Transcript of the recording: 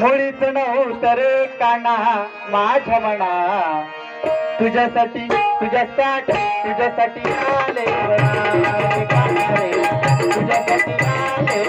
मुळीच नव्हतं रे काना माझ्या म्हणा तुझ्यासाठी तुझ्यासाठी तुझ्यासाठी आले तुझ्यासाठी आले तुझ्यासाठी आले